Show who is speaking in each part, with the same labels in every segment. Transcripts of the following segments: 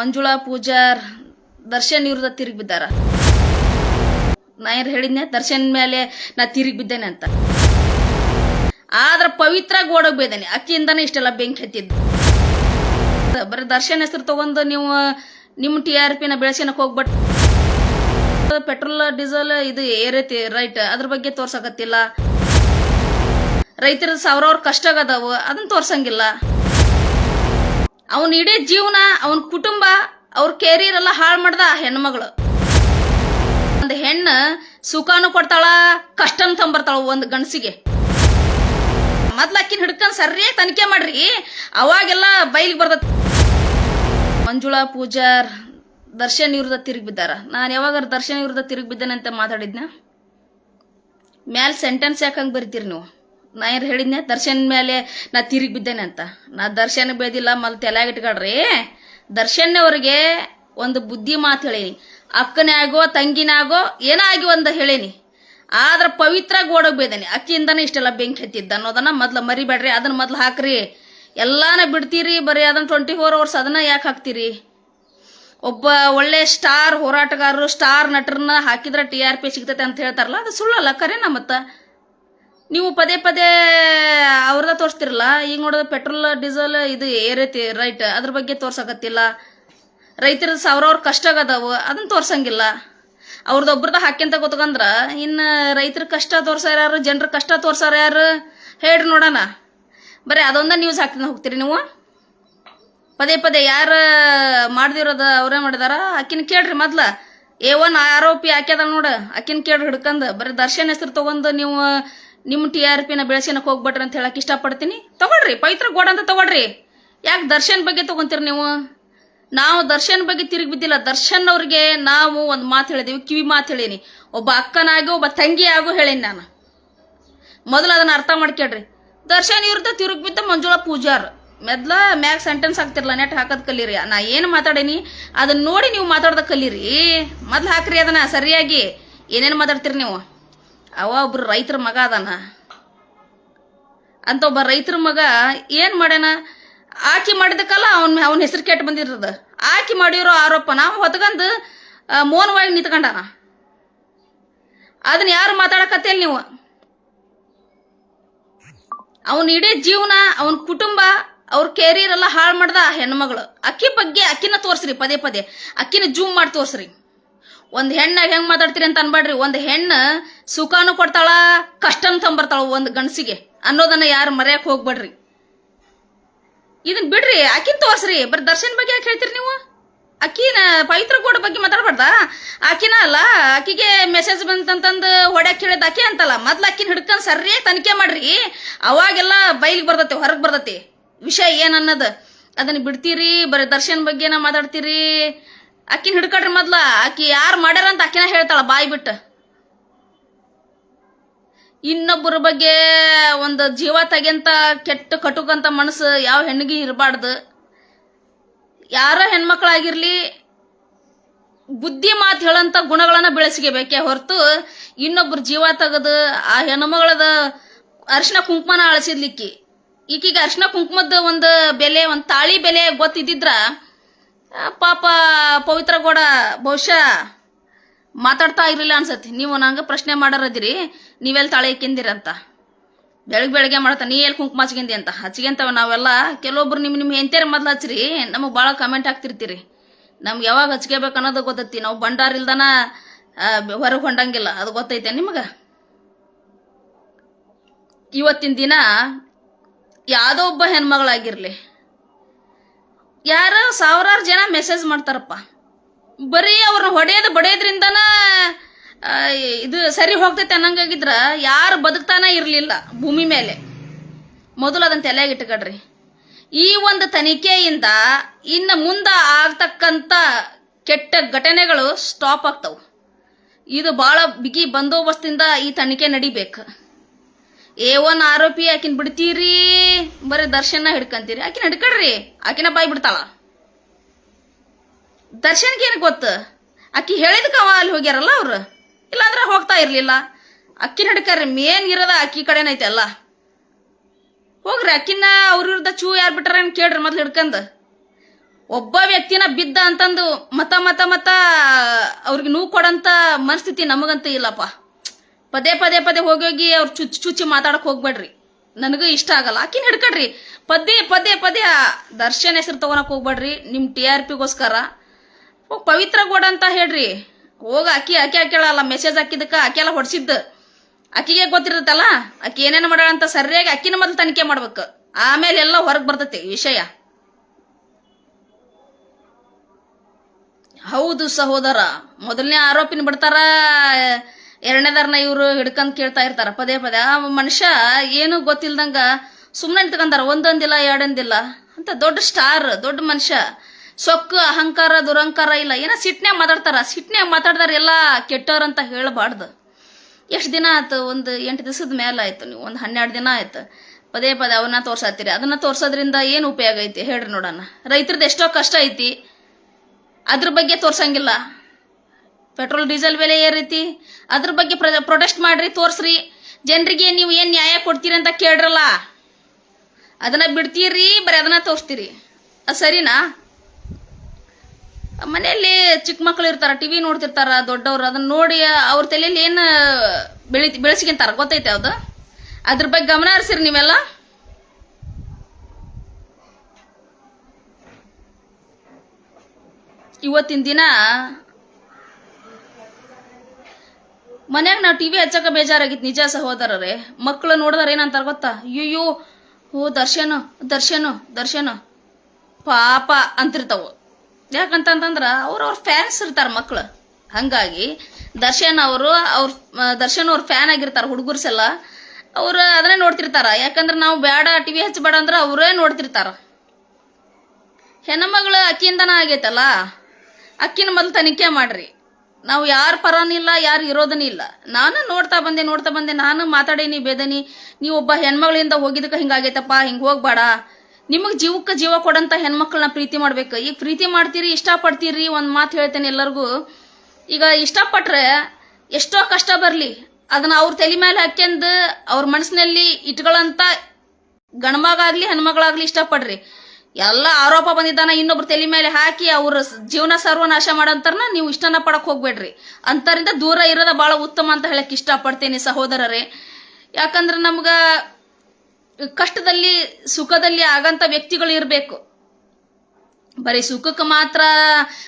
Speaker 1: ಮಂಜುಳಾ ಪೂಜಾರ್ ದರ್ಶನ್ ಇವ್ರದ ತಿರುಗಿ ಬಿದ್ದಾರ. ನಾ ಏನ್ ಹೇಳಿದ್ನೆ, ದರ್ಶನ್ ಮೇಲೆ ನಾ ತಿರುಗಿ ಬಿದ್ದೇನೆ ಅಂತ. ಆದ್ರ ಪವಿತ್ರ ಗೋಡೋಗಿ ಬೇದೇನೆ. ಅಕ್ಕಿಯಿಂದಾನೆ ಇಷ್ಟೆಲ್ಲ ಬೆಂಕಿ ಹತ್ತಿದ್ದು. ಬರೀ ದರ್ಶನ್ ಹೆಸರು ತಗೊಂಡು ನೀವು ನಿಮ್ಮ ಟಿ ಆರ್ ಪಿನ ಬೆಳೆಸ್ಕೊಳಕ್ ಹೋಗ್ಬಿಟ್ ಪೆಟ್ರೋಲ್, ಡೀಸೆಲ್, ಇದು ಏರೈತಿ, ರೈಟ್. ಅದ್ರ ಬಗ್ಗೆ ತೋರ್ಸಕತ್ತಿಲ್ಲ. ರೈತರ ಸಾವಿರಾರು ಕಷ್ಟ ಆಗದವು ಅದನ್ನ ತೋರ್ಸಂಗಿಲ್ಲ. ಅವನ ಇಡೀ ಜೀವನ, ಅವನ ಕುಟುಂಬ, ಅವ್ರ ಕೆರಿಯರ್ ಎಲ್ಲ ಹಾಳು ಮಾಡ್ದ ಆ ಹೆಣ್ಮಗಳು. ಒಂದು ಹೆಣ್ಣು ಸುಖಾನು ಕೊಡ್ತಾಳ, ಕಷ್ಟನ ತಂಬರ್ತಾಳ ಒಂದು ಗಂಡಸಿಗೆ. ಮೊದ್ಲು ಅಕ್ಕಿನ ಹಿಡ್ಕೊಂಡ್ ಸರಿಯಾಗಿ ತನಿಖೆ ಮಾಡ್ರಿ, ಅವಾಗೆಲ್ಲ ಬೈಲಿಗೆ ಬರ್ದ ಮಂಜುಳಾ, ಪೂಜಾರ್, ದರ್ಶನ್ ಇವ್ರದ ತಿರುಗಿ ಬಿದ್ದಾರ. ನಾನು ಯಾವಾಗ ದರ್ಶನ್ ಇವ್ರದ ತಿರುಗಿ ಬಿದ್ದೇನೆ ಅಂತ ಮಾತಾಡಿದ್ನ? ಮ್ಯಾಲ ಸೆಂಟೆನ್ಸ್ ಯಾಕಂಗೆ ಬರಿತೀರಿ ನೀವು? ನಾ ಏನ್ ಹೇಳಿದ್ನೆ? ದರ್ಶನ್ ಮೇಲೆ ನಾ ತಿರುಗಿ ಬಿದ್ದೇನೆ ಅಂತ. ನಾ ದರ್ಶನ್ ಬೇದಿಲ್ಲ ಮಲ್ ತಲೆಯಾಗ ಇಟ್ಕೊಳ್ರಿ. ದರ್ಶನ್ ಅವ್ರಿಗೆ ಒಂದು ಬುದ್ಧಿ ಮಾತು ಹೇಳೀನಿ. ಅಕ್ಕನೇ ಆಗೋ ತಂಗಿನಾಗೋ ಏನಾಗಿ ಒಂದು ಹೇಳೀನಿ. ಆದ್ರೆ ಪವಿತ್ರ ಗೋಡಗ್ ಬೇದೇನಿ. ಅಕ್ಕಿಯಿಂದನೇ ಇಷ್ಟೆಲ್ಲ ಬೆಂಕಿ ಹತ್ತಿದ್ದ ಅನ್ನೋದನ್ನ ಮೊದ್ಲು ಮರಿಬೇಡ್ರಿ ಅದನ್ನ ಮೊದ್ಲು ಹಾಕ್ರಿ. ಎಲ್ಲಾನ ಬಿಡ್ತೀರಿ, ಬರೀ ಅದನ್ನ ಟ್ವೆಂಟಿ ಫೋರ್ ಅವರ್ಸ್ ಅದನ್ನ ಯಾಕೆ ಹಾಕ್ತೀರಿ? ಒಬ್ಬ ಒಳ್ಳೆ ಸ್ಟಾರ್ ಹೋರಾಟಗಾರರು ಸ್ಟಾರ್ ನಟರನ್ನ ಹಾಕಿದ್ರೆ ಟಿ ಆರ್ ಪಿ ಸಿಗ್ತೈತೆ ಅಂತ ಹೇಳ್ತಾರಲ್ಲ, ಅದು ಸುಳ್ಳಲ್ಲ, ಕರೆನಾ ಮತ್ತ? ನೀವು ಪದೇ ಪದೇ ಅವ್ರದ ತೋರಿಸ್ತಿರಲ್ಲ, ಈಗ ನೋಡಿದ್ರೆ ಪೆಟ್ರೋಲ್ ಡೀಸೆಲ್ ಇದು ಏರೈತಿ ರೈಟ್ ಅದ್ರ ಬಗ್ಗೆ ತೋರ್ಸಕತ್ತಿಲ್ಲ. ರೈತರ ಸಾವಿರಾರು ಕಷ್ಟ ಆಗದಾವು ಅದನ್ನ ತೋರ್ಸಂಗಿಲ್ಲ. ಅವ್ರದ್ದೊಬ್ರದ ಹಾಕ್ಯಂತ ಗೊತ್ತಕಂದ್ರ ಇನ್ನು ರೈತರ ಕಷ್ಟ ತೋರ್ಸಾರ ಯಾರು, ಜನರ ಕಷ್ಟ ತೋರ್ಸಾರ ಯಾರು? ಹೇಳ್ರಿ ನೋಡೋಣ. ಬರೀ ಅದೊಂದ ನ್ಯೂಸ್ ಹಾಕ್ತೀನಿ, ಹೋಗ್ತೀರಿ ನೀವು? ಪದೇ ಪದೇ ಯಾರು ಮಾಡ್ದಿರೋದ ಅವರೇ ಮಾಡಿದಾರ? ಆಕಿನ ಕೇಳ್ರಿ ಮೊದ್ಲ. ಏ ಒನ್ ಆರೋಪಿ ಹಾಕ್ಯದ ನೋಡ ಆಕಿನ ಕೇಳ್ರಿ ಹಿಡ್ಕಂದು. ಬರೀ ದರ್ಶನ್ ಹೆಸರು ತಗೊಂಡು ನೀವು ನಿಮ್ಮ ಟಿ ಆರ್ ಪಿನ ಬೆಳೆಸ್ಕೊಳಕ್ ಹೋಗ್ಬೇಡ್ರಿ ಅಂತ ಹೇಳಕ್ ಇಷ್ಟಪಡ್ತೀನಿ. ತಗೊಳ್ರಿ, ಪವಿತ್ರ ಗೋಡ ಅಂತ ತಗೊಳ್ರಿ. ಯಾಕೆ ದರ್ಶನ್ ಬಗ್ಗೆ ತಗೊಂತೀರಿ ನೀವು? ನಾವು ದರ್ಶನ್ ಬಗ್ಗೆ ತಿರುಗಿ ಬಿದ್ದಿಲ್ಲ. ದರ್ಶನ್ ಅವ್ರಿಗೆ ನಾವು ಒಂದು ಮಾತು ಹೇಳಿದೀವಿ, ಕಿವಿ ಮಾತು ಹೇಳೀನಿ. ಒಬ್ಬ ಅಕ್ಕನಾಗಿ, ಒಬ್ಬ ತಂಗಿ ಆಗು ಹೇಳೀನಿ ನಾನು. ಮೊದಲು ಅದನ್ನ ಅರ್ಥ ಮಾಡ್ಕೇಳ್ರಿ ದರ್ಶನ್ ಇವ್ರದ್ದು ತಿರುಗಿ ಬಿದ್ದ ಮಂಜುಳಾ ಪೂಜಾರ್. ಮೊದ್ಲ ಮ್ಯಾಗ್ ಸೆಂಟೆನ್ಸ್ ಹಾಕ್ತಿರ್ಲ, ನೆಟ್ ಹಾಕೋದ್ ಕಲೀರಿ. ನಾ ಏನು ಮಾತಾಡೀನಿ? ಅದನ್ನ ನೋಡಿ ನೀವು ಮಾತಾಡ್ದ ಕಲೀರಿ. ಮೊದ್ಲು ಹಾಕ್ರಿ ಅದನ್ನ ಸರಿಯಾಗಿ. ಏನೇನು ಮಾತಾಡ್ತೀರಿ ನೀವು? ಅವ ಒಬ್ರು ರೈತರ ಮಗ ಅದಾನ. ಅಂತ ಒಬ್ಬ ರೈತರ ಮಗ ಏನ್ ಮಾಡ್ಯಾನ? ಆಕಿ ಮಾಡಿದಕ್ಕಲ್ಲ ಅವ್ನ ಅವನ ಹೆಸರು ಕೆಟ್ಟು ಬಂದಿರೋದು. ಆಕಿ ಮಾಡಿರೋ ಆರೋಪ, ನಾವು ಹೊತ್ಕೊಂಡು ಮೌನವಾಗಿ ನಿಂತ್ಕೊಂಡಾನ. ಅದನ್ನ ಯಾರು ಮಾತಾಡಕತ್ತೇಲಿ ನೀವು? ಅವನ ಇಡೀ ಜೀವನ, ಅವನ ಕುಟುಂಬ, ಅವ್ರ ಕೆರಿಯರ್ ಎಲ್ಲ ಹಾಳು ಮಾಡ್ದ ಹೆಣ್ಮಗಳು. ಅಕ್ಕಿ ಬಗ್ಗೆ ಅಕ್ಕಿನ ತೋರ್ಸ್ರಿ, ಪದೇ ಪದೇ. ಅಕ್ಕಿನ ಜೂಮ್ ಮಾಡಿ ತೋರ್ಸ್ರಿ. ಒಂದ್ ಹೆಣ್ಣ ಹೆಂಗ್ ಮಾತಾಡ್ತೀರಿ ಅಂತ ಅನ್ಬೇಡ್ರಿ ಒಂದು ಹೆಣ್ಣು ಸುಖಾನು ಕೊಡ್ತಾಳ, ಕಷ್ಟನು ತಂಬರ್ತಾಳ ಒಂದು ಗಂಡಸಿಗೆ ಅನ್ನೋದನ್ನ ಯಾರು ಮರೆಯಕ್ ಹೋಗ್ಬೇಡ್ರಿ. ಇದನ್ ಬಿಡ್ರಿ, ಆಕಿನ ತೋರ್ಸ್ರಿ. ಬರೀ ದರ್ಶನ್ ಬಗ್ಗೆ ಯಾಕೆ ಹೇಳ್ತೀರಿ ನೀವು? ಅಕ್ಕಿನ ಪವಿತ್ರ ಗೋಡ ಬಗ್ಗೆ ಮಾತಾಡ್ಬಾರ್ದ? ಆಕಿನ ಅಲ್ಲ ಅಕ್ಕಿಗೆ ಮೆಸೇಜ್ ಬಂತಂತಂದು ಹೊಡ್ಯಾಕ್ ಹೇಳಿದ ಆಕೆ ಅಂತಲ್ಲ. ಮೊದ್ಲು ಅಕ್ಕಿನ ಹಿಡ್ಕೊಂಡ್ ಸರಿಯಾಗಿ ತನಿಖೆ ಮಾಡ್ರಿ. ಅವಾಗೆಲ್ಲ ಬೈಲಿಗೆ ಬರ್ತೈತಿ, ಹೊರಗೆ ಬರ್ತೈತಿ. ವಿಷಯ ಏನ್ ಅನ್ನೋದು ಅದನ್ನ ಬಿಡ್ತೀರಿ, ಬರೀ ದರ್ಶನ್ ಬಗ್ಗೆನ ಮಾತಾಡ್ತೀರಿ? ಆಕಿನ ಹಿಡ್ಕೊಳ್ರಿ ಮೊದ್ಲ. ಅಕ್ಕಿ ಯಾರು ಮಾಡ್ಯಾರ ಅಂತ ಆಕಿನ ಹೇಳ್ತಾಳ ಬಾಯಿ ಬಿಟ್ಟು. ಇನ್ನೊಬ್ಬರ ಬಗ್ಗೆ ಒಂದು ಜೀವ ತೆಗೆಂತ, ಕೆಟ್ಟ ಕಟುಕಂತ ಮನಸ್ಸು ಯಾವ ಹೆಣ್ಣಿಗೆ ಇರಬಾರ್ದು. ಯಾರೋ ಹೆಣ್ಮಕ್ಳಾಗಿರ್ಲಿ, ಬುದ್ಧಿ ಮಾತು ಹೇಳಂತ ಗುಣಗಳನ್ನ ಬೆಳೆಸ್ಕೋಬೇಕೆ ಹೊರತು ಇನ್ನೊಬ್ರ ಜೀವ ತೆಗೆದು ಆ ಹೆಣ್ಮಗಳದ ಅರಿಶಿನ ಕುಂಕುಮನ ಅಳಸಿದ್ಲಿಕ್ಕಿ. ಈಕಿಗೆ ಅರಿಶಿನ ಕುಂಕುಮದ ಒಂದು ಬೆಲೆ, ಒಂದು ತಾಳಿ ಬೆಲೆ ಗೊತ್ತಿದ್ದಿದ್ರ ಪಾಪ ಪವಿತ್ರ ಗೌಡ ಬಹುಶಃ ಮಾತಾಡ್ತಾ ಇರಲಿಲ್ಲ ಅನ್ಸತ್ತೆ. ನೀವು ನಂಗೆ ಪ್ರಶ್ನೆ ಮಾಡಾರದಿರಿ ನೀವೆಲ್ಲಿ ತಾಳೆ ಇಕ್ಕಿಂದಿರಂತ ಬೆಳಗ್ಗೆ ಬೆಳಗ್ಗೆ ಮಾಡತ್ತ ನೀ ಎಲ್ಲಿ ಕುಂಕುಮ ಹಚ್ಕೊಂಡಿ ಅಂತ. ಹಚ್ಕೊಂತವ ನಾವೆಲ್ಲ, ಕೆಲವೊಬ್ರು ನಿಮ್ಮ ನಿಮ್ಮ ಹೆಂತೇರ ಮೊದ್ಲು ಹಚ್ಚಿರಿ ನಮಗೆ ಭಾಳ ಕಮೆಂಟ್ ಹಾಕ್ತಿರ್ತೀರಿ. ನಮ್ಗೆ ಯಾವಾಗ ಹಚ್ಕೋಬೇಕು ಅನ್ನೋದು ಗೊತ್ತೈತಿ. ನಾವು ಬಂಡಾರ ಇಲ್ದಾನ ಹೊರಗೆ ಹೊಂಡಂಗಿಲ್ಲ. ಅದು ಗೊತ್ತೈತೆ ನಿಮಗೆ? ಇವತ್ತಿನ ದಿನ ಯಾವುದೋ ಒಬ್ಬ ಹೆಣ್ಮಗಳಾಗಿರ್ಲಿ ಯಾರೋ ಸಾವಿರಾರು ಜನ ಮೆಸೇಜ್ ಮಾಡ್ತಾರಪ್ಪ. ಬರೀ ಅವ್ರನ್ನ ಹೊಡೆಯೋದು ಬಡಿಯೋದ್ರಿಂದನ ಇದು ಸರಿ ಹೋಗ್ತೈತೆ ಅನ್ನಂಗಾಗಿದ್ರ ಯಾರು ಬದುಕ್ತಾನೆ ಇರಲಿಲ್ಲ ಭೂಮಿ ಮೇಲೆ. ಮೊದಲು ಅದನ್ನ ತಲೆಯಾಗ ಇಟ್ಕೊಡ್ರಿ. ಈ ಒಂದು ತನಿಖೆಯಿಂದ ಇನ್ನು ಮುಂದೆ ಆಗ್ತಕ್ಕಂಥ ಕೆಟ್ಟ ಘಟನೆಗಳು ಸ್ಟಾಪ್ ಆಗ್ತವೆ. ಇದು ಭಾಳ ಬಿಗಿ ಬಂದೋಬಸ್ತಿಂದ ಈ ತನಿಖೆ ನಡಿಬೇಕು. ಏ ಒನ್ ಆರೋಪಿ ಆಕಿನ ಬಿಡ್ತೀರಿ? ಬರೀ ದರ್ಶನ ಹಿಡ್ಕಂತೀರಿ. ಆಕಿನ ಹಿಡ್ಕಡ್ರಿ. ಆಕಿನ ಬಾಯಿ ಬಿಡ್ತಾಳ. ದರ್ಶನ್ಗೆ ಏನು ಗೊತ್ತು? ಆಕಿ ಅವ ಅಲ್ಲಿ ಹೋಗ್ಯಾರಲ್ಲ ಅವ್ರು? ಇಲ್ಲಾಂದ್ರೆ ಹೋಗ್ತಾ ಇರ್ಲಿಲ್ಲ. ಅಕ್ಕಿನ ಹಿಡ್ಕರ್ರಿ. ಮೇನ್ ಇರೋದ ಅಕ್ಕಿ ಕಡೆನೈತೆ ಅಲ್ಲ. ಹೋಗ್ರಿ ಅಕ್ಕಿನ ಅವ್ರ ವಿರುದ್ಧ ಚೂ ಯಾರು ಬಿಟ್ಟಾರ ಕೇಳ್ರಿ ಮೊದ್ಲು ಹಿಡ್ಕಂದ. ಒಬ್ಬ ವ್ಯಕ್ತಿನ ಬಿದ್ದ ಅಂತಂದು ಮತ ಮತ ಮತ ಅವ್ರಿಗೆ ನೋವು ಕೊಡಂತ ಮನಸ್ಥಿತಿ ನಮಗಂತೂ ಇಲ್ಲಪ್ಪ. ಪದೇ ಪದೇ ಪದೇ ಹೋಗಿ ಹೋಗಿ ಅವ್ರು ಚುಚ್ಚಿ ಚುಚ್ಚಿ ಮಾತಾಡಕ್ ಹೋಗ್ಬೇಡ್ರಿ. ನನಗೂ ಇಷ್ಟ ಆಗಲ್ಲ. ಆಕಿನ ಹಿಡ್ಕಡ್ರಿ. ಪದೇ ಪದೇ ಪದೇ ದರ್ಶನ್ ಹೆಸರು ತಗೊಳಕ್ ಹೋಗ್ಬೇಡ್ರಿ. ನಿಮ್ ಟಿ ಆರ್ ಪಿಗೋಸ್ಕರ. ಪವಿತ್ರ ಗೋಡ ಅಂತ ಹೇಳ್ರಿ. ಹೋಗ ಅಕ್ಕಿ ಅಕ್ಕಿ ಹಾಕ್ಯಾಳಲ್ಲ ಮೆಸೇಜ್ ಹಾಕಿದಕ್ಕ ಎಲ್ಲ ಹೊಡ್ಸಿದ್ದು. ಅಕ್ಕಿಗೆ ಗೊತ್ತಿರುತ್ತಲ್ಲ? ಅಕ್ಕಿ ಏನೇನು ಮಾಡ್ಯಾಳ ಅಂತ ಸರಿಯಾಗಿ ಅಕ್ಕಿನ ಮೊದಲು ತನಿಖೆ ಮಾಡ್ಬೇಕು. ಆಮೇಲೆ ಎಲ್ಲ ಹೊರಗೆ ಬರ್ತೈತಿ ವಿಷಯ. ಹೌದು ಸಹೋದರ. ಮೊದಲನೇ ಆರೋಪಿನ ಬಿಡ್ತಾರ ಎರಡನೇದಾರನ ಇವರು ಹಿಡ್ಕೊಂಡ್ ಕೇಳ್ತಾ ಇರ್ತಾರ, ಪದೇ ಪದೇ. ಆ ಮನುಷ್ಯ ಏನು ಗೊತ್ತಿಲ್ದಂಗ ಸುಮ್ಮನೆ ನಿಂತ್ಕೊಂತಾರ ಒಂದೊಂದಿಲ್ಲ, ಎರಡೊಂದಿಲ್ಲ. ಅಂತ ದೊಡ್ಡ ಸ್ಟಾರ್ ದೊಡ್ಡ ಮನುಷ್ಯ. ಸೊಕ್ಕು, ಅಹಂಕಾರ, ದುರಹಂಕಾರ ಇಲ್ಲ. ಏನೋ ಸಿಟ್ನ್ಯಾಗ ಮಾತಾಡ್ತಾರ, ಸಿಟ್ನ್ಯಾಗ ಮಾತಾಡ್ದಾರ ಎಲ್ಲ ಕೆಟ್ಟವ್ರಂತ ಹೇಳಬಾರ್ದು. ಎಷ್ಟು ದಿನ ಆಯ್ತು? ಒಂದು ಎಂಟು ದಿವಸದ ಮೇಲೆ ಆಯ್ತು ನೀವು, ಒಂದು ಹನ್ನೆರಡು ದಿನ ಆಯ್ತು. ಪದೇ ಪದೇ ಅವನ್ನ ತೋರ್ಸತ್ತೀರಿ ಅದನ್ನ ತೋರ್ಸೋದ್ರಿಂದ ಏನು ಉಪಯೋಗ ಐತಿ ಹೇಳ್ರಿ ನೋಡೋಣ. ರೈತರದ್ದು ಎಷ್ಟೋ ಕಷ್ಟ ಐತಿ. ಅದ್ರ ಬಗ್ಗೆ ತೋರ್ಸಂಗಿಲ್ಲ. ಪೆಟ್ರೋಲ್, ಡೀಸೆಲ್ ಬೆಲೆ ಏರೈತಿ? ಅದ್ರ ಬಗ್ಗೆ ಪ್ರೊಟೆಸ್ಟ್ ಮಾಡ್ರಿ, ತೋರ್ಸ್ರಿ. ಜನರಿಗೆ ನೀವು ಏನು ನ್ಯಾಯ ಕೊಡ್ತೀರಿ ಅಂತ ಕೇಳ್ರಲ್ಲ? ಅದನ್ನ ಬಿಡ್ತೀರಿ, ಬರೀ ಅದನ್ನ ತೋರಿಸ್ತೀರಿ. ಅದು ಸರಿನಾ? ಮನೆಯಲ್ಲಿ ಚಿಕ್ಕ ಮಕ್ಳು ಇರ್ತಾರ ಟಿವಿ ನೋಡ್ತಿರ್ತಾರ, ದೊಡ್ಡವರು, ಅದನ್ನ ನೋಡಿ ಅವ್ರ ತಲೆಯಲ್ಲಿ ಏನು ಬೆಳಿ, ಬೆಳೆಸ್ಕೊಂತಾರ, ಗೊತ್ತೈತೆ ಅದು ಅದ್ರ ಬಗ್ಗೆ ಗಮನ ಹರಿಸಿರಿ ನೀವೆಲ್ಲ. ಇವತ್ತಿನ ದಿನ ಮನ್ಯಾಗ ನಾವು ಟಿವಿ ಹಚ್ಚಕ ಬೇಜಾರಾಗಿತ್ತು ನಿಜ ಸಹೋದರರೇ. ಮಕ್ಕಳು ನೋಡಿದ್ರೆ ಏನಂತಾರ ಗೊತ್ತಾ? ಅಯ್ಯೋ ಓ ದರ್ಶನ ದರ್ಶನ ದರ್ಶನ. ಪಾಪ ಅಂತಿರ್ತಾವು. ಯಾಕಂತಂತಂದ್ರೆ ಅವ್ರ ಅವ್ರ ಫ್ಯಾನ್ಸ್ ಇರ್ತಾರ ಮಕ್ಳು. ಹಂಗಾಗಿ ದರ್ಶನ್ ಅವರು, ಅವ್ರ ದರ್ಶನ್ ಅವ್ರ ಫ್ಯಾನ್ ಆಗಿರ್ತಾರ ಹುಡುಗರ್ಸೆಲ್ಲ. ಅವ್ರು ಅದನ್ನೇ ನೋಡ್ತಿರ್ತಾರ. ಯಾಕಂದ್ರೆ ನಾವು ಬೇಡ ಟಿವಿ ಹಚ್ಚಬೇಡ ಅಂದ್ರೆ ಅವರೇ ನೋಡ್ತಿರ್ತಾರ. ಹೆಣ್ಮಗಳು ಅಕ್ಕಿಯಿಂದನ ಆಗೈತಲ್ಲ? ಅಕ್ಕಿನ ಮೊದಲು ತನಿಖೆ ಮಾಡ್ರಿ. ನಾವು ಯಾರ ಪರನಿಲ್ಲ ಯಾರು ಇರೋದನ್ನ ಇಲ್ಲ. ನಾನು ನೋಡ್ತಾ ಬಂದೆ ನೋಡ್ತಾ ಬಂದೆ, ನಾನು ಮಾತಾಡೇನಿ, ಬೇದನಿ. ನೀವು ಒಬ್ಬ ಹೆಣ್ಮಗಳಿಂದ ಹೋಗಿದ್ದಕ್ಕೆ ಹಿಂಗಾಗೈತಪ್ಪ ಹಿಂಗೆ ಹೋಗ್ಬೇಡ. ನಿಮಗೆ ಜೀವಕ್ಕೆ ಜೀವ ಕೊಡಂತ ಹೆಣ್ಮಕ್ಳನ್ನ ಪ್ರೀತಿ ಮಾಡ್ಬೇಕು. ಈಗ ಪ್ರೀತಿ ಮಾಡ್ತೀರಿ, ಇಷ್ಟಪಡ್ತೀರಿ, ಒಂದು ಮಾತು ಹೇಳ್ತೇನೆ ಎಲ್ಲರಿಗೂ. ಈಗ ಇಷ್ಟಪಟ್ರೆ ಎಷ್ಟೋ ಕಷ್ಟ ಬರಲಿ. ಅದನ್ನ ಅವ್ರ ತಲೆ ಮೇಲೆ ಹಾಕ್ಯಂದು ಅವ್ರ ಮನಸ್ಸಿನಲ್ಲಿ ಇಟ್ಕೊಳ್ಳಂತ ಗಂಡ್ಮಗಾಗ್ಲಿ, ಹೆಣ್ಮಗಳಾಗ್ಲಿ ಇಷ್ಟಪಡ್ರಿ. ಎಲ್ಲ ಆರೋಪ ಬಂದಿದ್ದಾನ ಇನ್ನೊಬ್ರ ತಲೆ ಮೇಲೆ ಹಾಕಿ ಅವ್ರ ಜೀವನ ಸರ್ವನಾಶ ಮಾಡಂತಾರನ ನೀವು ಇಷ್ಟನ ಪಡಕ್ ಹೋಗ್ಬೇಡ್ರಿ. ಅಂತರಿಂದ ದೂರ ಇರೋದ ಬಹಳ ಉತ್ತಮ ಅಂತ ಹೇಳಕ್ ಇಷ್ಟಪಡ್ತೇನೆ ಸಹೋದರರೇ. ಯಾಕಂದ್ರೆ ನಮ್ಗ ಕಷ್ಟದಲ್ಲಿ, ಸುಖದಲ್ಲಿ ಆಗಂತ ವ್ಯಕ್ತಿಗಳು ಇರಬೇಕು. ಬರೀ ಸುಖಕ್ಕೆ ಮಾತ್ರ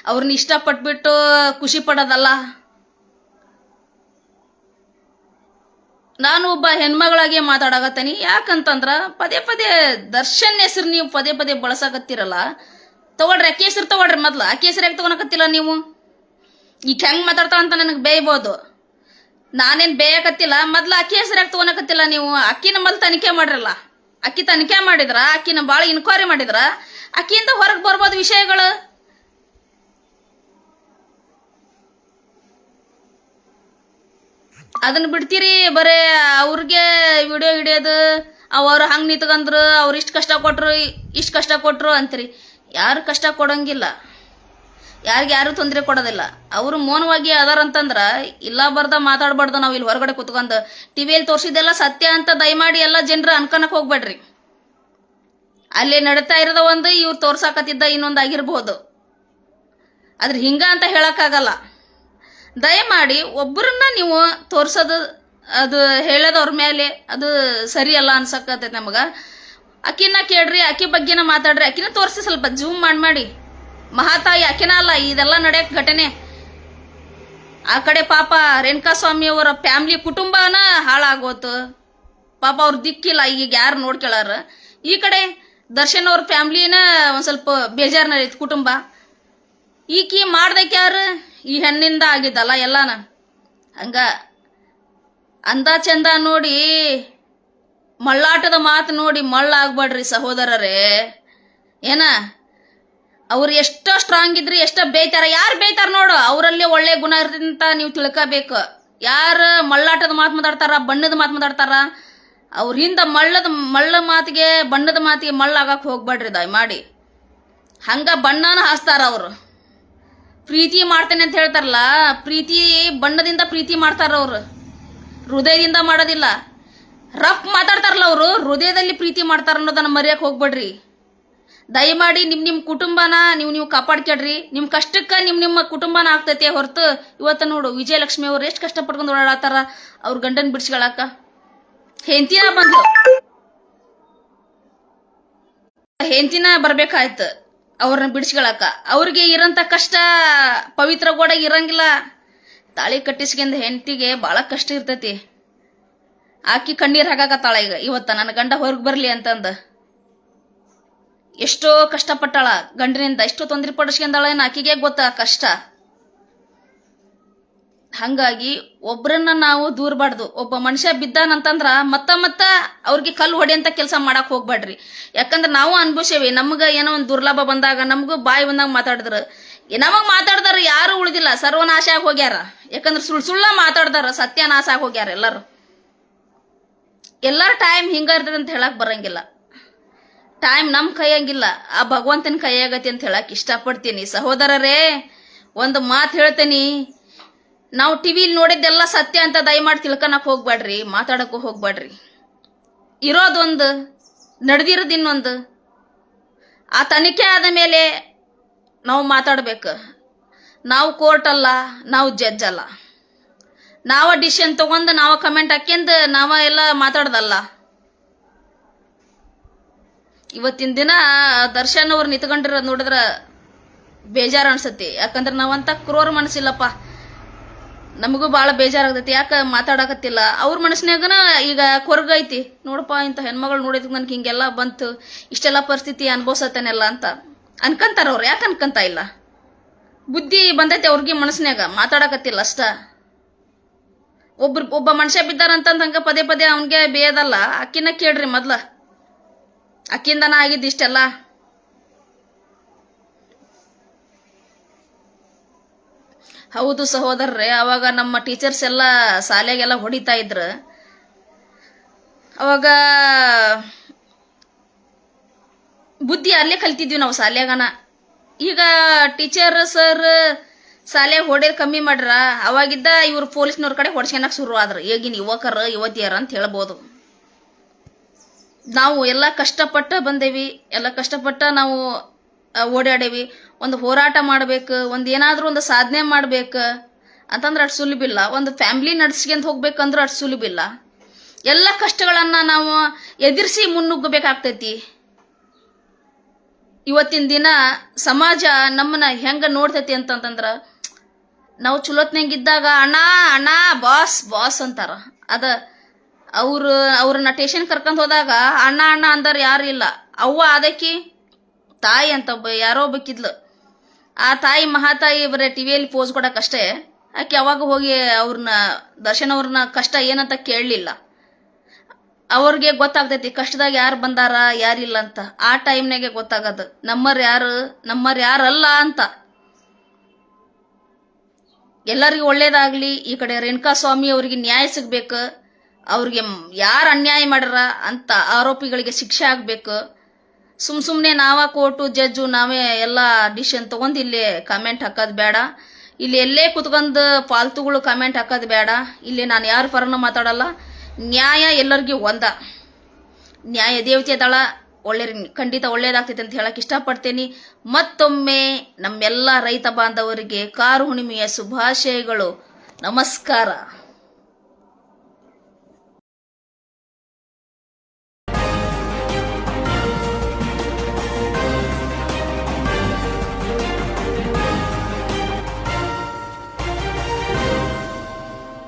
Speaker 1: ಅವ್ರನ್ನ ಇಷ್ಟಪಟ್ಬಿಟ್ಟು ಖುಷಿ ಪಡೋದಲ್ಲ. ನಾನು ಒಬ್ಬ ಹೆಣ್ಮಗಳಾಗಿ ಮಾತಾಡಕತ್ತೀನಿ. ಯಾಕಂತಂದ್ರ ಪದೇ ಪದೇ ದರ್ಶನ್ ಹೆಸರು ನೀವು ಪದೇ ಪದೇ ಬಳಸಕತ್ತಿರಲ್ಲ. ತಗೊಳ್ರಿ ಅಕ್ಕಿ ಹೆಸರು ತಗೊಳ್ರಿ ಮೊದ್ಲು. ಅಕ್ಕಿ ಹೆಸರು ಯಾಕೆ ತಗೊಳಕತ್ತಿಲ್ಲ ನೀವು? ಈಗ ಹೆಂಗ್ ಮಾತಾಡ್ತಾ ಅಂತ ನನಗೆ ಬೇಯ್ಬೋದು. ನಾನೇನ್ ಬೇಯಕತ್ತಿಲ್ಲ. ಮೊದ್ಲು ಅಕ್ಕಿ ಹೆಸರು ಯಾಕೆ ತಗೊಳಕತ್ತಿಲ್ಲ ನೀವು? ಅಕ್ಕಿನ ಮೊದ್ಲು ತನಿಖೆ ಮಾಡ್ರಲ್ಲ. ಅಕ್ಕಿ ತನಿಖೆ ಮಾಡಿದ್ರ, ಅಕ್ಕಿನ ಭಾಳ ಇನ್ಕ್ವೈರಿ ಮಾಡಿದ್ರ. ಅಕ್ಕಿಯಿಂದ ಹೊರಗೆ ಬರ್ಬೋದು ವಿಷಯಗಳು. ಅದನ್ನ ಬಿಡ್ತೀರಿ ಬರೇ ಅವ್ರಿಗೆ ವಿಡಿಯೋ ಹಿಡಿಯೋದು ಅವ್ರು ಹಂಗೆ ನಿಂತ್ಕಂದ್ರು, ಅವ್ರು ಇಷ್ಟು ಕಷ್ಟ ಕೊಟ್ರು, ಇಷ್ಟು ಕಷ್ಟ ಕೊಟ್ರು ಅಂತೀರಿ. ಯಾರು ಕಷ್ಟ ಕೊಡಂಗಿಲ್ಲ. ಯಾರಿಗೆ ಯಾರು ತೊಂದರೆ ಕೊಡೋದಿಲ್ಲ. ಅವರು ಮೌನವಾಗಿ ಅದಾರಂತಂದ್ರ ಇಲ್ಲ ಬರ್ದ ಮಾತಾಡ್ಬಾರ್ದು ನಾವು ಇಲ್ಲಿ ಹೊರಗಡೆ ಕುತ್ಕೊಂಡು. ಟಿವಿಯಲ್ಲಿ ತೋರಿಸಿದ್ದೆಲ್ಲ ಸತ್ಯ ಅಂತ ದಯಮಾಡಿ ಎಲ್ಲ ಜನರು ಅನ್ಕೊಳಕ್ ಹೋಗ್ಬೇಡ್ರಿ. ಅಲ್ಲಿ ನಡೀತಾ ಇರೋದ ಒಂದು ಇವ್ರು ತೋರ್ಸಾಕತ್ತಿದ್ದ ಇನ್ನೊಂದು ಆಗಿರ್ಬೋದು. ಆದ್ರೆ ಹಿಂಗ ಅಂತ ಹೇಳಕ್ಕಾಗಲ್ಲ. ದಯಮಾಡಿ ಒಬ್ಬರನ್ನ ನೀವು ತೋರ್ಸೋದು, ಅದು ಹೇಳೋದವ್ರ ಮೇಲೆ ಅದು ಸರಿಯಲ್ಲ ಅನ್ಸಕತ್ತೈತೆ ನಮಗ. ಅಕ್ಕಿನ ಕೇಳ್ರಿ ಅಕ್ಕಿ ಬಗ್ಗೆನ ಮಾತಾಡ್ರಿ. ಅಕ್ಕಿನ ತೋರಿಸಿ ಸ್ವಲ್ಪ ಜೂಮ್ ಮಾಡಿ ಮಾಡಿ. ಮಹಾತಾಯಿ ಅಕ್ಕಿನ ಅಲ್ಲ, ಇದೆಲ್ಲ ನಡೆಯಕ್ಕೆ ಘಟನೆ. ಆ ಕಡೆ ಪಾಪ ರೇಣುಕಾ ಸ್ವಾಮಿ ಅವರ ಫ್ಯಾಮ್ಲಿ ಕುಟುಂಬನ ಹಾಳಾಗೋತು. ಪಾಪ ಅವ್ರ ದಿಕ್ಕಿಲ್ಲ ಈಗ ಯಾರು ನೋಡ್ಕೊಳಾರ. ಈ ಕಡೆ ದರ್ಶನ್ ಅವ್ರ ಫ್ಯಾಮ್ಲಿನ ಒಂದ್ ಸ್ವಲ್ಪ ಬೇಜಾರ್ನ ಕುಟುಂಬ. ಈಕಿ ಮಾಡ್ದಕ್ಕೆ ಯಾರು? ಈ ಹೆಣ್ಣಿಂದ ಆಗಿದ್ದಲ್ಲ ಎಲ್ಲಾನ? ಹಂಗ ಅಂದ ಚಂದ ನೋಡಿ ಮಳ್ಳಾಟದ ಮಾತು ನೋಡಿ ಮಳ್ಳಾಗ್ಬೇಡ್ರಿ ಸಹೋದರರೇ. ಏನ? ಅವ್ರು ಎಷ್ಟೋ ಸ್ಟ್ರಾಂಗ್ ಇದ್ರಿ, ಎಷ್ಟೋ ಬೇಯ್ತಾರ. ಯಾರು ಬೇಯ್ತಾರ ನೋಡು? ಅವರಲ್ಲಿ ಒಳ್ಳೆ ಗುಣ ಇರ್ತದೆ ಅಂತ ನೀವು ತಿಳ್ಕೋಬೇಕು. ಯಾರು ಮಳ್ಳಾಟದ ಮಾತು ಮಾತಾಡ್ತಾರ, ಬಣ್ಣದ ಮಾತು ಮಾತಾಡ್ತಾರ, ಅವ್ರ ಹಿಂದ ಮಳ್ಳದ, ಮಳ್ಳ ಮಾತಿಗೆ, ಬಣ್ಣದ ಮಾತಿಗೆ ಮಳ್ಳಾಗಕ್ಕೆ ಹೋಗ್ಬೇಡ್ರಿ ದಯಮಾಡಿ. ಹಂಗ ಬಣ್ಣನ ಹಾಸ್ತಾರ ಅವರು. ಪ್ರೀತಿ ಮಾಡ್ತೇನೆ ಅಂತ ಹೇಳ್ತಾರಲ್ಲ, ಪ್ರೀತಿ ಬಣ್ಣದಿಂದ ಪ್ರೀತಿ ಮಾಡ್ತಾರ ಅವ್ರು. ಹೃದಯದಿಂದ ಮಾಡೋದಿಲ್ಲ. ರಫ್ ಮಾತಾಡ್ತಾರಲ್ಲ ಅವರು, ಹೃದಯದಲ್ಲಿ ಪ್ರೀತಿ ಮಾಡ್ತಾರ ಅನ್ನೋದನ್ನ ಮರೆಯಕ್ಕೆ ಹೋಗ್ಬೇಡ್ರಿ. ದಯಮಾಡಿ ನಿಮ್ಮ ನಿಮ್ಮ ಕುಟುಂಬನ ನೀವು ನೀವು ಕಾಪಾಡ್ಕೊಳ್ರಿ. ನಿಮ್ಮ ಕಷ್ಟಕ್ಕೆ ನಿಮ್ಮ ನಿಮ್ಮ ಕುಟುಂಬನ ಆಗ್ತೈತಿ ಹೊರತು. ಇವತ್ತು ನೋಡು, ವಿಜಯಲಕ್ಷ್ಮಿ ಅವ್ರು ಎಷ್ಟು ಕಷ್ಟ ಪಡ್ಕೊಂಡು ಓಡಾಡತ್ತಾರ ಅವ್ರ ಗಂಡನ ಬಿಡ್ಸ್ಕೊಳಕ ಹೆಂತಿನ ಬಂದ್ಲು. ಹೆಂತಿನ ಬರ್ಬೇಕಾಯ್ತು. ಅವ್ರನ್ನ ಬಿಡಿಸ್ಕೊಳಕ. ಅವ್ರಿಗೆ ಇರೋಂಥ ಕಷ್ಟ ಪವಿತ್ರ ಗೋಡೆಗೆ ಇರಂಗಿಲ್ಲ. ತಾಳಿ ಕಟ್ಟಿಸ್ಕೊಂಡ್ ಹೆಂಡತಿಗೆ ಭಾಳ ಕಷ್ಟ ಇರ್ತೈತಿ. ಆಕಿ ಕಣ್ಣೀರು ಹಾಕಾಕತ್ತಾಳ ಈಗ. ಇವತ್ತ ನನ್ನ ಗಂಡ ಹೊರಗೆ ಬರಲಿ ಅಂತಂದ. ಎಷ್ಟೋ ಕಷ್ಟಪಟ್ಟಾಳ. ಗಂಡನಿಂದ ಎಷ್ಟೋ ತೊಂದರೆ ಪಡಿಸ್ಕೊಂಡಾಳ ಏನು ಆಕಿಗೆ ಗೊತ್ತ ಕಷ್ಟ. ಹಂಗಾಗಿ ಒಬ್ರನ್ನ ನಾವು ದೂರಬಾರ್ದು ಒಬ್ಬ ಮನುಷ್ಯ ಬಿದ್ದಾನಂತಂದ್ರ ಮತ್ತ ಮತ್ತ ಅವ್ರಿಗೆ ಕಲ್ಲು ಹೊಡೆಯಂತ ಕೆಲಸ ಮಾಡಕ್ ಹೋಗ್ಬೇಡ್ರಿ ಯಾಕಂದ್ರೆ ನಾವು ಅನ್ಭವಿಸೇವಿ, ನಮ್ಗ ಏನೋ ಒಂದು ದುರ್ಲಾಭ ಬಂದಾಗ ನಮಗೂ ಬಾಯಿ ಬಂದಾಗ ಮಾತಾಡಿದ್ರು. ನಮಗ್ ಮಾತಾಡ್ದಾರ ಯಾರು ಉಳಿದಿಲ್ಲ, ಸರ್ವನಾಶ ಆಗಿ ಹೋಗ್ಯಾರ. ಯಾಕಂದ್ರ ಸುಳ್ ಸುಳ್ಳ ಮಾತಾಡ್ದಾರ ಸತ್ಯನಾಶ ಆಗಿ ಹೋಗ್ಯಾರ ಎಲ್ಲರೂ. ಎಲ್ಲರ ಟೈಮ್ ಹಿಂಗ ಇರ್ತದೆ ಅಂತ ಹೇಳಕ್ ಬರಂಗಿಲ್ಲ. ಟೈಮ್ ನಮ್ ಕೈಯಂಗಿಲ್ಲ, ಆ ಭಗವಂತನ ಕೈಯಾಗತಿ ಅಂತ ಹೇಳಕ್ ಇಷ್ಟಪಡ್ತೀನಿ. ಸಹೋದರರೇ, ಒಂದು ಮಾತು ಹೇಳ್ತೇನಿ. ನಾವು ಟಿವಿಲಿ ನೋಡಿದ್ದೆಲ್ಲ ಸತ್ಯ ಅಂತ ದಯಮಾಡಿ ತಿಳ್ಕೊಳಕ್ ಹೋಗ್ಬೇಡ್ರಿ ಮಾತಾಡಕ್ಕೂ ಹೋಗ್ಬೇಡ್ರಿ ಇರೋದೊಂದು, ನಡೆದಿರೋದು ಇನ್ನೊಂದು. ಆ ತನಿಖೆ ಆದ ಮೇಲೆ ನಾವು ಮಾತಾಡ್ಬೇಕು. ನಾವು ಕೋರ್ಟ್ ಅಲ್ಲ, ನಾವು ಜಡ್ಜ್ ಅಲ್ಲ. ನಾವ ಡಿಸಿಷನ್ ತಗೊಂಡು, ನಾವ ಕಮೆಂಟ್ ಹಾಕ್ಯಂದು ನಾವ ಎಲ್ಲ ಮಾತಾಡ್ದಲ್ಲ. ಇವತ್ತಿನ ದಿನ ದರ್ಶನ್ ಅವ್ರು ನಿತ್ಕೊಂಡಿರೋದು ನೋಡಿದ್ರ ಬೇಜಾರು ಅನ್ಸತಿ ಯಾಕಂದ್ರೆ ನಾವಂತ ಕ್ರೂರ ಮನಸ್ಸಿಲ್ಲಪ್ಪ. ನಮಗೂ ಭಾಳ ಬೇಜಾರಾಗ್ತೈತಿ. ಯಾಕೆ ಮಾತಾಡಕತ್ತಿಲ್ಲ? ಅವ್ರ ಮನಸ್ಸಿನಾಗನ ಈಗ ಕೊರಗೈತಿ. ನೋಡಪ್ಪ, ಇಂಥ ಹೆಣ್ಮಗಳು ನೋಡಿದಕ್ಕೆ ನನ್ಗೆ ಹಿಂಗೆಲ್ಲ ಬಂತು. ಇಷ್ಟೆಲ್ಲ ಪರಿಸ್ಥಿತಿ ಅನ್ಭವಿಸತ್ತೇನೆಲ್ಲ ಅಂತ ಅನ್ಕಂತಾರ ಅವ್ರು. ಯಾಕೆ ಅನ್ಕಂತ ಇಲ್ಲ? ಬುದ್ಧಿ ಬಂದೈತಿ ಅವ್ರಿಗೆ ಮನಸ್ಸಿನಾಗ ಮಾತಾಡಕತ್ತಿಲ್ಲ ಅಷ್ಟ. ಒಬ್ರು, ಒಬ್ಬ ಮನುಷ್ಯ ಬಿದ್ದಾರಂತಂದ್ ಹಂಗ ಪದೇ ಪದೇ ಅವನ್ಗೆ ಬೇಯದಲ್ಲ. ಅಕ್ಕಿನ ಕೇಳ್ರಿ ಮೊದ್ಲ. ಅಕ್ಕಿಂದನ ಆಗಿದ್ದು ಇಷ್ಟೆಲ್ಲ. ಹೌದು ಸಹೋದರ್ರೆ, ಅವಾಗ ನಮ್ಮ ಟೀಚರ್ಸ್ ಎಲ್ಲ ಶಾಲೆಗೆಲ್ಲ ಹೊಡಿತಾ ಇದ್ರು. ಅವಾಗ ಬುದ್ಧಿ ಅಲ್ಲೇ ಕಲ್ತಿದ್ವಿ ನಾವು ಶಾಲೆಗನ. ಈಗ ಟೀಚರ್ ಸರ್ ಶಾಲೆ ಹೊಡೆಯೋದು ಕಮ್ಮಿ ಮಾಡ್ರ, ಅವಾಗಿದ್ದ ಇವ್ರು ಪೊಲೀಸ್ನವ್ರ ಕಡೆ ಹೊಡ್ಸ್ಕೊಳಕ್ ಶುರು ಆದ್ರು. ಈಗಿನ ಯುವಕರು, ಯುವತಿಯರ ಅಂತ ಹೇಳ್ಬೋದು. ನಾವು ಎಲ್ಲ ಕಷ್ಟಪಟ್ಟ ಬಂದೇವಿ, ಎಲ್ಲ ಕಷ್ಟಪಟ್ಟ ನಾವು ಓಡಾಡೇವಿ. ಒಂದು ಹೋರಾಟ ಮಾಡ್ಬೇಕು, ಒಂದು ಏನಾದರೂ ಒಂದು ಸಾಧನೆ ಮಾಡ್ಬೇಕು, ಅಂತಂದ್ರೆ ಅಷ್ಟು ಸುಲಭಿಲ್ಲ ಒಂದು ಫ್ಯಾಮ್ಲಿ ನಡ್ಸ್ಕೊಂಡ್ ಹೋಗ್ಬೇಕಂದ್ರೂ ಅಷ್ಟು ಸುಲಭಿಲ್ಲ ಎಲ್ಲ ಕಷ್ಟಗಳನ್ನ ನಾವು ಎದುರಿಸಿ ಮುನ್ನುಗ್ಗಬೇಕಾಗ್ತೈತಿ. ಇವತ್ತಿನ ದಿನ ಸಮಾಜ ನಮ್ಮನ್ನ ಹೆಂಗ ನೋಡ್ತೈತಿ ಅಂತಂತಂದ್ರೆ, ನಾವು ಚಲೋತ್ನಾಗಿದ್ದಾಗ ಅಣ್ಣ ಅಣ್ಣ ಬಾಸ್ ಬಾಸ್ ಅಂತಾರ. ಅದ ಅವರು, ಅವ್ರನ್ನ ಟೇಷನ್ ಕರ್ಕೊಂಡು ಹೋದಾಗ, ಅಣ್ಣ ಅಣ್ಣ ಅಂದಾರ ಯಾರು ಇಲ್ಲ. ಅವ್ವ ಅದಕ್ಕಿ ತಾಯಿ ಅಂತ ಯಾರೋ ಒಬ್ಬಕ್ಕಿದ್ಲು ಆ ತಾಯಿ ಮಹಾತಾಯಿ ಬರೀ ಟಿವಿಯಲ್ಲಿ ಪೋಸ್ ಕೊಡಕ್ಕಷ್ಟೇ. ಆಕೆ ಅವಾಗ ಹೋಗಿ ಅವ್ರನ್ನ ದರ್ಶನ್ ಅವ್ರನ್ನ ಕಷ್ಟ ಏನಂತ ಕೇಳಲಿಲ್ಲ. ಅವ್ರಿಗೆ ಗೊತ್ತಾಗ್ತೈತಿ, ಕಷ್ಟದಾಗ ಯಾರು ಬಂದಾರ ಯಾರಿಲ್ಲ ಅಂತ. ಆ ಟೈಮ್ನಾಗೆ ಗೊತ್ತಾಗದು. ನಮ್ಮರ್ ಯಾರು ನಮ್ಮರ್ ಯಾರಲ್ಲ ಅಂತ. ಎಲ್ಲರಿಗೂ ಒಳ್ಳೇದಾಗ್ಲಿ, ಈ ಕಡೆ ರೇಣುಕಾ ಸ್ವಾಮಿ ಅವರಿಗೆ ನ್ಯಾಯ ಸಿಗ್ಬೇಕು. ಅವ್ರಿಗೆ ಯಾರು ಅನ್ಯಾಯ ಮಾಡ್ಯಾರ ಅಂತ ಆರೋಪಿಗಳಿಗೆ ಶಿಕ್ಷೆ ಆಗ್ಬೇಕು. ಸುಮ್ ಸುಮ್ಮನೆ ನಾವ ಕೋರ್ಟು, ಜಡ್ಜು, ನಾವೇ ಎಲ್ಲ ಡಿಶನ್ ತಗೊಂಡು ಇಲ್ಲಿ ಕಮೆಂಟ್ ಹಾಕೋದು ಬೇಡ. ಇಲ್ಲಿ ಎಲ್ಲೇ ಕುತ್ಕೊಂಡು ಪಾಲ್ತುಗಳು ಕಮೆಂಟ್ ಹಾಕೋದು ಬೇಡ. ಇಲ್ಲಿ ನಾನು ಯಾರ ಪರನ ಮಾತಾಡಲ್ಲ. ನ್ಯಾಯ ಎಲ್ಲರಿಗೂ ಒಂದ. ನ್ಯಾಯ ದೇವತೆ ದಳ ಒಳ್ಳೆ ಖಂಡಿತ ಒಳ್ಳೇದಾಗ್ತೈತೆ ಅಂತ ಹೇಳಕ್ಕೆ ಇಷ್ಟಪಡ್ತೀನಿ. ಮತ್ತೊಮ್ಮೆ ನಮ್ಮೆಲ್ಲ ರೈತ ಬಾಂಧವರಿಗೆ ಕಾರು ಹುಣ್ಣಿಮೆಯ ಶುಭಾಶಯಗಳು. ನಮಸ್ಕಾರ.